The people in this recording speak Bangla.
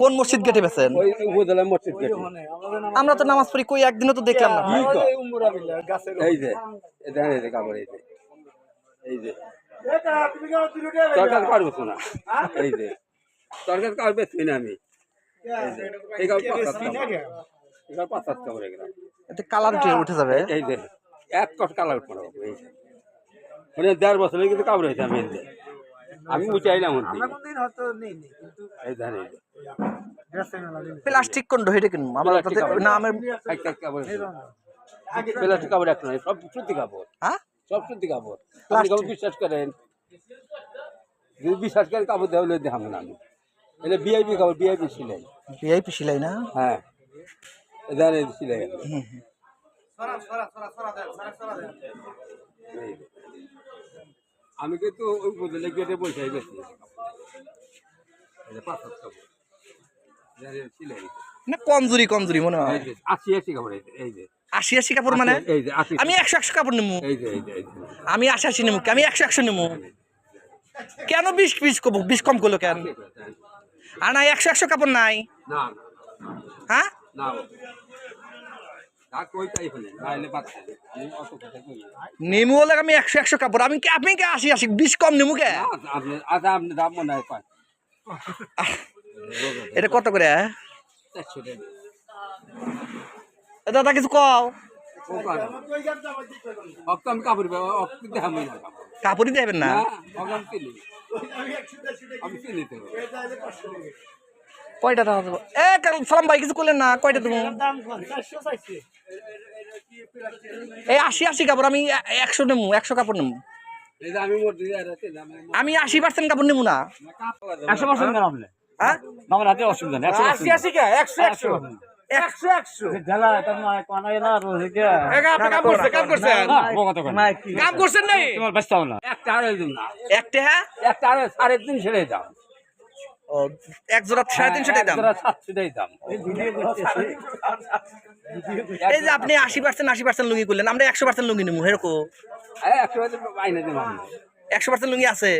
কোন মসজিদ গেটে বেছেন মসজিদ গেটে। আমরা তো নামাজ পড়ি কই একদিনও তো দেখলাম না। এই যে এই যে কাপড় এই যে। এই যে। তরকারি কাটবো না। এই যে। তরকারি কাটবে না আমি। এই কাপড় পাঁচ সাত কাপড় এই কাপড় পাঁচ সাত কাপড় এগুলো এতে কালার উঠে উঠে যাবে। এই যে এক কট কালার উঠবো এই যে। মানে দেড় বছর হয়ে কিন্তু কাপড় হয়েছে আমি আমি উঁচাইলাম দেখেন এই যে প্লাস্টিক কোন হেঁটে কিনুম আমরা প্লাস্টিক তাতে কাপড়। না আমার একটা কাপড় প্লাস্টিক কাপড় একটা নয় সব সুতি কাপড়। হ্যাঁ? সব সুতি কাপড়। আপনি কাপড় বিশ্বাস করেন? যদি বিশ্বাস করেন কাপড় দেওয়া হলে দেখাবো না আমি। এটা বিআইপি কাপড় বিআইপি সিলাই। ভিআইপি সিলাই না? হ্যাঁ। এদার সিলাই। এই যে। আমি কিন্তু ওই বদলে গেটে বসে গেছি। না কমজুরি কমজুরি মনে হয়। আশি আশি কাপড় এই যে, আশি আশি কাপড় মানে? আমি একশো একশো কাপড় নেব আমি আশি আশি নেব আমি একশো একশো নেব কেন বিশ বিশ কম বিশ কম করল কেন? আর নাই একশো একশো কাপড় নাই। না। হ্যাঁ? নেমু হলে আমি একশো একশো কাপড়। আমি কি আপনি কি আশি আশি বিশ কম নেব কে? আচ্ছা, আপনি দাম হয় এটা কত করে। এ দাদা কিছু কও। কাপড়ই দেবেন না? কয়টা দেওয়া যাবে এ কাল- সালাম ভাই কিছু করলেন না কয়টা দেবো? এই আশি আশি কাপড় আমি একশো নেব একশো কাপড় নেব আমি আশি পার্সেন্ট কাপড় নেব না। একশো পার্সেন্ট কেন আপনি? হ্যাঁ? আমার হাতে অসুবিধা নেই আশি আশি কে? একশো একশো। একটা আড়াই দিন। না একটা এক জোড়া সাড়ে তিনশো টাকা দাম এই যে আপনি আশি পার্সেন্ট আশি পার্সেন্ট লুঙ্গি করলেন আমরা একশো পার্সেন্ট লুঙ্গি নেব এরকম একশো পার্সেন্ট লুঙ্গি আছে